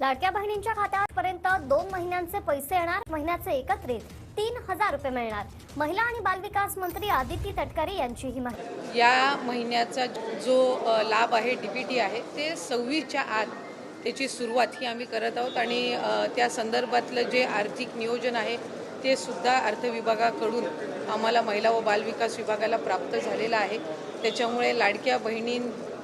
लाडक्या बहिणींच्या खात्यापर्यंत दोन महिन्यांचे पैसे येणार महिन्याचे एकत्रित तीन हजार रुपये मिळणार. महिला आणि बालविकास मंत्री आदिती तटकरे यांची ही माहिती. या महिन्याचा जो लाभ आहे डी टी आहे ते सव्वीसच्या आत त्याची सुरुवात ही आम्ही करत आहोत आणि त्या संदर्भातलं जे आर्थिक नियोजन आहे ते सुद्धा अर्थ विभागाकडून आम्हाला महिला व बालविकास विभागाला प्राप्त झालेला आहे. त्याच्यामुळे लाडक्या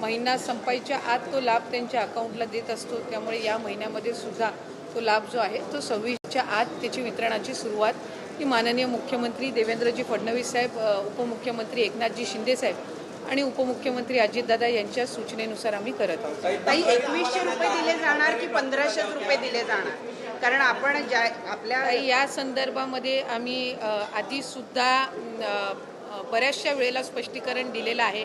महिना संपायच्या आत तो लाभ त्यांच्या अकाउंटला देत असतो. त्यामुळे या महिन्यामध्ये सुद्धा तो लाभ जो आहे तो सव्वीसच्या आत त्याची वितरणाची सुरुवात ही माननीय मुख्यमंत्री देवेंद्रजी फडणवीस साहेब उपमुख्यमंत्री एकनाथजी शिंदे साहेब आणि उपमुख्यमंत्री अजितदादा यांच्या सूचनेनुसार आम्ही करत आहोत. ताई एकवीसशे रुपये दिले जाणार की पंधराशेच रुपये दिले जाणार? कारण आपण ज्या आपल्या या संदर्भामध्ये आम्ही आधीसुद्धा बऱ्याचशा वेळेला स्पष्टीकरण दिलेलं आहे.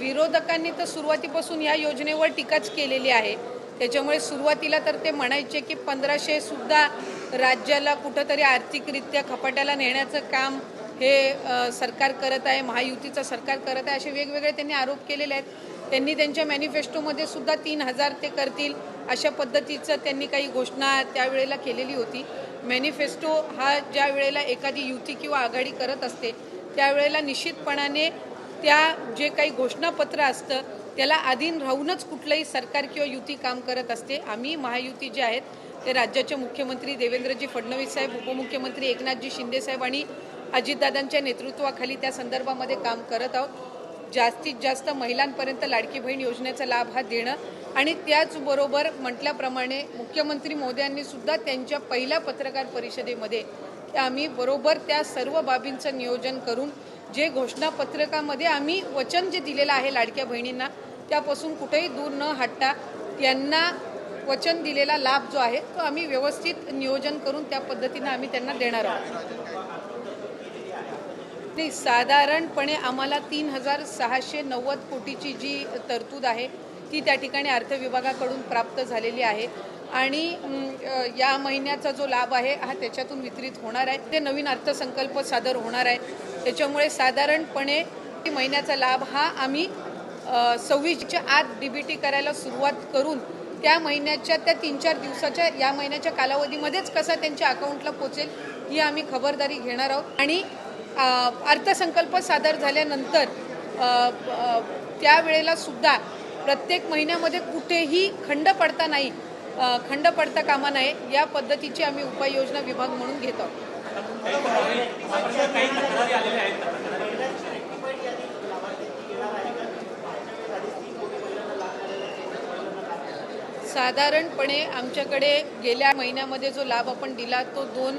विरोधकांनी तर सुरुवातीपासून या योजनेवर टीकाच केलेली आहे. त्याच्यामुळे सुरुवातीला तर ते म्हणायचे की पंधराशे सुद्धा राज्याला कुठंतरी आर्थिकरित्या खपाट्याला नेण्याचं काम हे सरकार करत आहे महायुतीचं सरकार करत आहे असे वेगवेगळे त्यांनी आरोप केलेले आहेत. त्यांनी त्यांच्या मॅनिफेस्टोमध्ये सुद्धा तीन हजार ते करतील अशा पद्धतीचं त्यांनी काही घोषणा त्यावेळेला केलेली होती. मॅनिफेस्टो हा ज्या वेळेला एखादी युती किंवा आघाडी करत असते त्यावेळेला निश्चितपणाने त्या जे काही घोषणापत्र असतं त्याला अधीन राहूनच कुठलंही सरकार किंवा युती काम करत असते. आम्ही महायुती जे आहेत ते राज्याचे मुख्यमंत्री देवेंद्रजी फडणवीस साहेब उपमुख्यमंत्री एकनाथजी शिंदे साहेब आणि अजितदादांच्या नेतृत्वाखाली त्या संदर्भामध्ये काम करत आहोत. जास्तीत जास्त महिलांपर्यंत लाडकी बहीण योजनेचा लाभ हा देणं आणि त्याचबरोबर म्हटल्याप्रमाणे मुख्यमंत्री मोदयांनी सुद्धा त्यांच्या पहिल्या पत्रकार परिषदेमध्ये की आम्ही बरोबर त्या सर्व बाबींचं नियोजन करून जे घोषणापत्रकामध्ये आम्ही वचन जे दिलेलं आहे लाडक्या बहिणींना त्यापासून कुठेही दूर न हटता त्यांना वचन दिलेला लाभ जो आहे तो आम्ही व्यवस्थित नियोजन करून त्या पद्धतीनं आम्ही त्यांना देणार आहोत. नाही साधारणपणे आम्हाला तीन हजार सहाशे नव्वद कोटीची जी तरतूद आहे ती त्या ठिकाणी अर्थविभागाकडून प्राप्त झालेली आहे. आणि या महिन्याचा जो लाभ आहे हा त्याच्यातून वितरित होणार आहे. ते नवीन अर्थसंकल्प सादर होणार आहे. त्याच्यामुळे साधारणपणे महिन्याचा लाभ हा आम्ही सव्वीसच्या आत डी बी टी करायला सुरुवात करून त्या महिन्याच्या त्या तीन चार दिवसाच्या या महिन्याच्या कालावधीमध्येच कसा त्यांच्या अकाउंटला पोचेल ही आम्ही खबरदारी घेणार आहोत. आणि अर्थसंकल्प सादर झाल्यानंतर त्यावेळेला सुद्धा प्रत्येक महिन्यामध्ये कुठेही खंड पडता नाही. खंड पडता कामा नये या पद्धतीची आम्ही उपाययोजना विभाग म्हणून घेत. आहोत साधारणपणे आमच्याकडे गेल्या महिन्यामध्ये जो लाभ आपण दिला तो दोन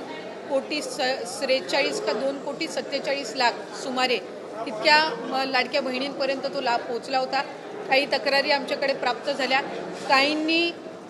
कोटी स त्रेचाळीस का दोन कोटी सत्तेचाळीस लाख सुमारे इतक्या म, लाडक्या बहिणींपर्यंत तो लाभ पोहोचला होता. काही तक्रारी आमच्याकडे प्राप्त झाल्या. काहींनी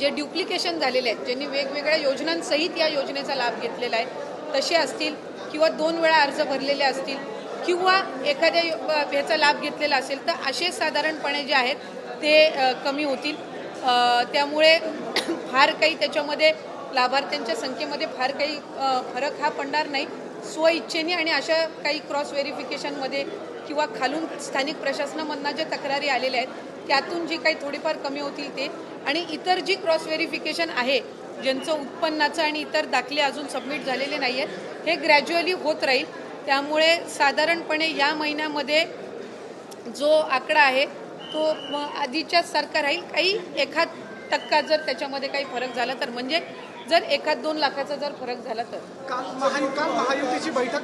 जे ड्युप्लिकेशन झालेले आहेत ज्यांनी वेगवेगळ्या योजनांसहित या योजनेचा लाभ घेतलेला आहे तसे असतील किंवा दोन वेळा अर्ज भरलेले असतील किंवा एखाद्या ह्याचा लाभ घेतलेला असेल तर असे साधारणपणे जे आहेत ते कमी होतील. त्यामुळे फार काही त्याच्यामध्ये लाभार्थ्यांच्या संख्येमध्ये फार काही फरक हा पडणार नाही. स्वइच्छेने आणि अशा काही क्रॉस व्हेरिफिकेशनमध्ये किंवा खालून स्थानिक प्रशासनामधनं ज्या तक्रारी आलेल्या आहेत त्यातून जी काही थोडीफार कमी होतील ते. आणि इतर जी क्रॉस व्हेरिफिकेशन आहे ज्यांचं उत्पन्नाचं आणि इतर दाखले अजून सबमिट झालेले नाही आहेत हे ग्रॅज्युअली होत राहील. त्यामुळे साधारणपणे या महिन्यामध्ये जो आकडा आहे तो आधीच्याच सारखा राहील. काही एखाद टक्का जर त्याच्यामध्ये काही फरक झाला तर म्हणजे जर एखाद दोन लाखाचा जर फरक झाला तर. काल महा काल महायुतीची बैठक.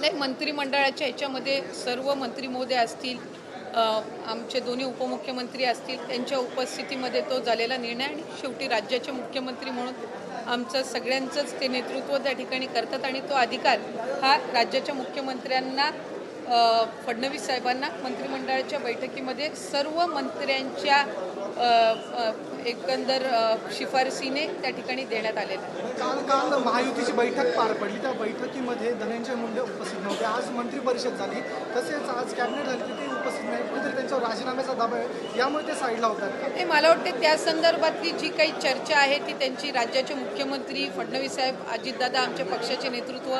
नाही मंत्रिमंडळाच्या ह्याच्यामध्ये सर्व मंत्री महोदय असतील आमचे दोन्ही उपमुख्यमंत्री असतील त्यांच्या उपस्थितीमध्ये तो झालेला निर्णय आणि शेवटी राज्याचे मुख्यमंत्री म्हणून आमचं सगळ्यांचंच ते नेतृत्व त्या ठिकाणी करतात आणि तो अधिकार हा राज्याच्या मुख्यमंत्र्यांना फडणवीस साहेबांना मंत्रिमंडळाच्या बैठकीमध्ये सर्व मंत्र्यांच्या एकंदर शिफारसीने त्या ठिकाणी देण्यात आलेला आहे. काल काल महायुतीची बैठक पार पडली. त्या बैठकीमध्ये धनंजय मुंडे उपस्थित नव्हते. आज मंत्री परिषद झाली. तसेच आज कॅबिनेट झाली. ते उपस्थित नाही. कुठेतरी त्यांच्यावर राजीनाम्याचा दबाव आहे. यामुळे ते साईडला होतात. नाही मला वाटते त्या संदर्भातली जी काही चर्चा आहे ती त्यांची राज्याचे मुख्यमंत्री फडणवीस साहेब अजितदादा आमच्या पक्षाचे नेतृत्व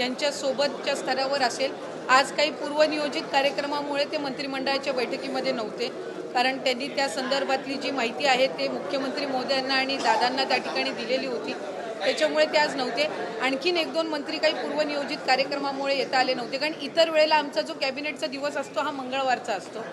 यांच्या सोबतच्या स्तरावर असेल. आज काही पूर्वनियोजित कार्यक्रमामुळे ते मंत्रिमंडळाच्या बैठकीमध्ये नव्हते. कारण त्यांनी त्या संदर्भातली जी माहिती आहे ते मुख्यमंत्री मोद्यांना आणि दादांना त्या ठिकाणी दिलेली होती. त्याच्यामुळे ते आज नव्हते. आणखीन एक दोन मंत्री काही पूर्वनियोजित कार्यक्रमामुळे येता आले नव्हते. कारण इतर वेळेला आमचा जो कॅबिनेटचा दिवस असतो हा मंगळवारचा असतो.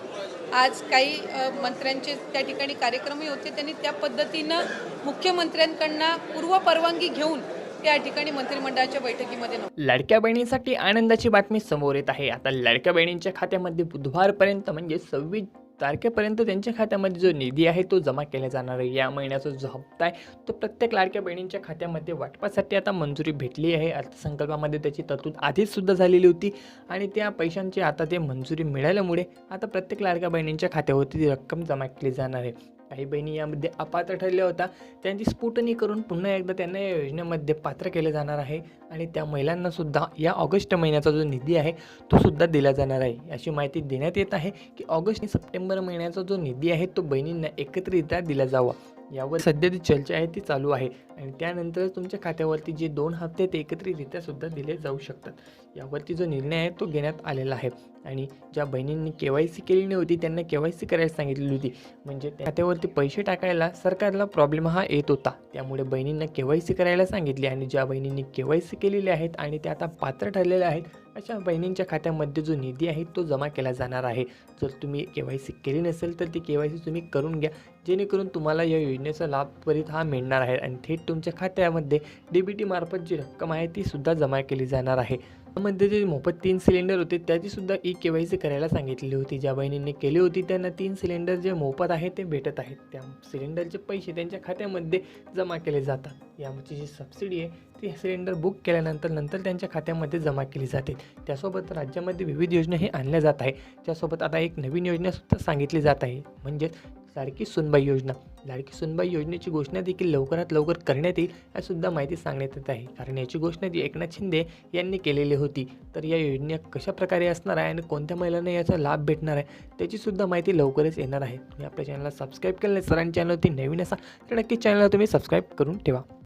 आज काही मंत्र्यांचे त्या ठिकाणी कार्यक्रमही होते. त्यांनी त्या पद्धतीनं मुख्यमंत्र्यांकडनं पूर्व परवानगी घेऊन त्या ठिकाणी मंत्रिमंडळाच्या बैठकीमध्ये नव्हते. लाडक्या बहिणींसाठी आनंदाची बातमी समोर येत आहे. आता लाडक्या बहिणींच्या खात्यामध्ये बुधवारपर्यंत म्हणजे सव्वीस तारखेपर्यंत त्यांच्या खात्यामध्ये जो निधी आहे तो जमा केला जाणार आहे. या महिन्याचा जो हप्ता आहे तो प्रत्येक लाडक्या बहिणींच्या खात्यामध्ये वाटपासाठी आता मंजुरी भेटली आहे. अर्थसंकल्पामध्ये त्याची तरतूद आधीच सुद्धा झालेली होती आणि त्या पैशांची आता ते मंजुरी मिळाल्यामुळे आता प्रत्येक लाडक्या बहिणींच्या खात्यावरती ती रक्कम जमा केली जाणार आहे. काही बहिणी यामध्ये अपात्र ठरल्या होत्या. त्यांची स्फुटणी करून पुन्हा एकदा त्यांना या योजनेमध्ये पात्र केले जाणार आहे. आणि त्या महिलांनासुद्धा या ऑगस्ट महिन्याचा जो निधी आहे तो सुद्धा दिला जाणार आहे. अशी माहिती देण्यात येत आहे की ऑगस्ट आणि सप्टेंबर महिन्याचा जो निधी आहे तो बहिणींना एकत्रितरित्या दिला जावा. यावर सध्या जी चर्चा आहे ती चालू आहे. आणि त्यानंतर तुमच्या खात्यावरती जे दोन हप्ते ते एकत्रितरित्या सुद्धा दिले जाऊ शकतात. यावरती जो निर्णय आहे तो घेण्यात आलेला आहे. आणि ज्या बहिणींनी के वाय सी केली नव्हती त्यांना के वाय सी करायला सांगितलेली होती. म्हणजे त्या खात्यावरती पैसे टाकायला सरकारला प्रॉब्लेम हा येत होता. त्यामुळे बहिणींना के वाय सी करायला सांगितली आणि ज्या बहिणींनी के वाय सी केलेली आहेत आणि त्या आता पात्र ठरलेल्या आहेत अशा बहिणींच्या खात्यामध्ये जो निधी आहे तो जमा केला जाणार आहे. जर तुम्ही के वाय सी केली नसेल तर ती के वाय सी तुम्ही करून घ्या. जेणेकरून तुम्हाला या योजनेचा लाभ त्वरित हा मिळणार आहे. आणि थेट तुमच्या खात्यामध्ये डी बी टीमार्फत जी रक्कम आहे तीसुद्धा जमा केली जाणार आहे. त्यामध्ये जे मोफत तीन सिलेंडर होते त्याची सुद्धा ई के वाय सी करायला सांगितलेली होती. ज्या बहिणींनी केली होती त्यांना तीन सिलेंडर जे मोफत आहे ते भेटत आहेत. त्या सिलेंडरचे पैसे त्यांच्या खात्यामध्ये जमा केले जातात. याची जी सबसिडी आहे ती सिलेंडर बुक केल्यानंतर नंतर त्यांच्या खात्यामध्ये जमा केली जाते. त्यासोबत राज्यामध्ये विविध योजना हे आणल्या जात आहे त्यासोबत आता एक नवीन योजनासुद्धा सांगितली जात आहे. म्हणजेच लाडकी सुनबाई योजना. लाडकी सुनबाई योजनेची घोषणा देखील लवकरात लवकर करण्यात येईल यासुद्धा माहिती सांगण्यात येत आहे. कारण याची घोषणा जी एकनाथ शिंदे यांनी केलेली होती तर या योजना कशा प्रकारे असणार आहे आणि कोणत्या महिलांना याचा लाभ भेटणार आहे त्याचीसुद्धा माहिती लवकरच येणार आहे. तुम्ही आपल्या चॅनलला सबस्क्राईब केलं नाही चॅनल ती नवीन असा तर नक्की चॅनलला तुम्ही सबस्क्राईब करून ठेवा.